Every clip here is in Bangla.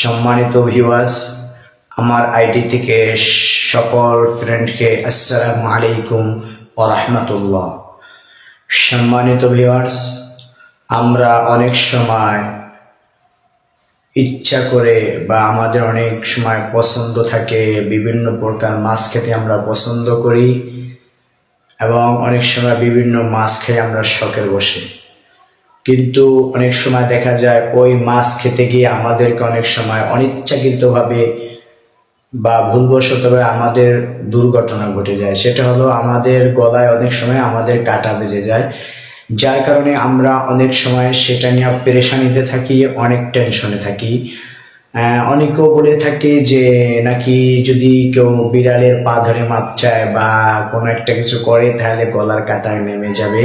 সম্মানিত ভিউয়ার্স আমার আইডি থেকে সকল ফ্রেন্ডকে আসসালামু আলাইকুম ও রহমতুল্লাহ। সম্মানিত ভিউয়ার্স আমরা অনেক সময় ইচ্ছা করে বা আমাদের অনেক সময় পছন্দ থাকে বিভিন্ন প্রকার মাছ খেতে আমরা পছন্দ করি এবং অনেক সময় বিভিন্ন মাছ খেয়ে আমরা শখের বসে। কিন্তু অনেক সময় দেখা যায় ওই মাছ খেতে গিয়ে আমাদেরকে অনেক সময় অনিচ্ছাকৃতভাবে বা ভুলবশতভাবে আমাদের দুর্ঘটনা ঘটে যায়। সেটা হলো আমাদের গলায় অনেক সময় আমাদের কাটা বেজে যায়, যার কারণে আমরা অনেক সময় সেটা নিয়ে পেরেশানিতে থাকি, অনেক টেনশনে থাকি। অনেকেও বলে থাকে যে নাকি যদি কেউ বিড়ালের পা ধরে মাপ চায় বা কোনো একটা কিছু করে, তাহলে গলার কাটায় নেমে যাবে।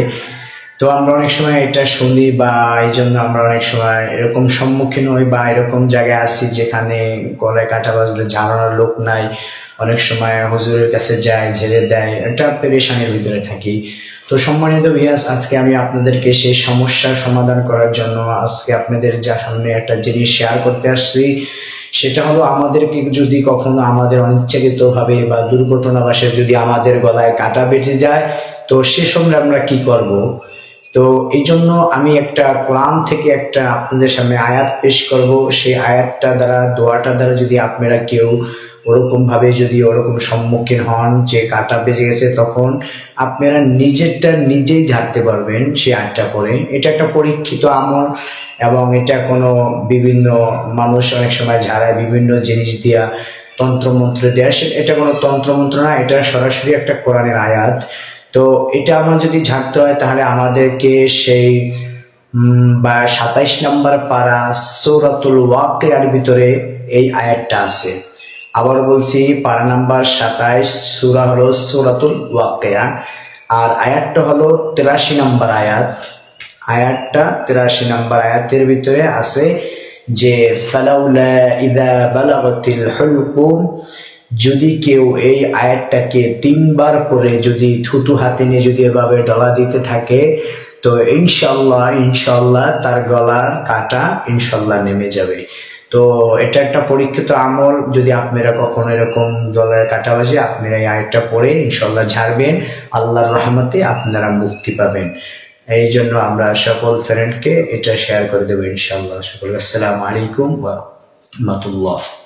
তো আমরা অনেক সময় এটা শুনি বা এই জন্য আমরা অনেক সময় এরকম সম্মুখীন হই বা এরকম জায়গায় আসি যেখানে গলায় কাটা বাজলে জানানোর লোক নাই। অনেক সময় হুজুরের কাছে যায় ঝেড়ে দেয়। এটা পেরেশানির ভিতরে থাকি। তো সম্মানিত ভিয়াস আজকে আমি আপনাদেরকে সেই সমস্যার সমাধান করার জন্য আজকে আপনাদের যা সামনে একটা জিনিস শেয়ার করতে আসছি। সেটা হলো আমাদেরকে যদি কখনো আমাদের অনিচ্ছাকৃতভাবে বা দুর্ঘটনাবশে যদি আমাদের গলায় কাটা বেঁচে যায়, তো সে সময় আমরা কি করব? তো এই জন্য আমি একটা কোরআন থেকে একটা আপনাদের সামনে আয়াত পেশ করব। সেই আয়াতটা দ্বারা, দোয়াটা দ্বারা যদি আপনারা কেউ ওরকম ভাবে যদি ওরকম সম্মুখীন হন, যে কাটা বেজে গেছে, তখন আপনারা নিজেরটা নিজেই ঝাড়তে পারবেন সেই আয়াতটা করে এটা একটা পরীক্ষিত আমল এবং এটা কোনো বিভিন্ন মানুষ অনেক সময় ঝাড়ায়, বিভিন্ন জিনিস দিয়া, তন্ত্রমন্ত্র সে, এটা কোনো তন্ত্রমন্ত্র না, এটা সরাসরি একটা কোরআনের আয়াত। তো এটা আমার যদি ঝাড়তে হয়, তাহলে আমাদেরকে সেই বা সাতাইশ নম্বর পারা সৌরাতুল ওয়াকিয়ার ভিতরে এই আয়াতটা আছে। আবার বলছি, পারা নাম্বার সাতাইশ, সুরা হলো সৌরাতুল ওয়াকিয়া। আর আয়াতটা হলো তেরাশি নম্বর আয়াত। আয়াতটা তেরাশি নম্বর আয়াতের ভিতরে আছে যে, ফালাউলা ইদা বালাগতিল হুলকুম যদি কেউ এই আয়াতটাকে তিনবার পরে যদি থুতু হাতে নিয়ে যদি এভাবে ডলা দিতে থাকে, তো ইনশাল্লাহ ইনশাল্লাহ তার গলার কাটা ইনশাল্লাহ নেমে যাবে। তো এটা একটা পরীক্ষিত আমল। যদি আপনারা কখনো এরকম গলার কাটা বাজে, আপনারা এই আয়াতটা পড়ে ইনশাল্লাহ ঝাড়বেন। আল্লাহর রহমতে আপনারা মুক্তি পাবেন। এই জন্য আমরা সকল ফ্রেন্ডকে এটা শেয়ার করে দেবো ইনশাল্লাহ। সকল আসসালামু আলাইকুম ওয়া রাহমাতুল্লাহ।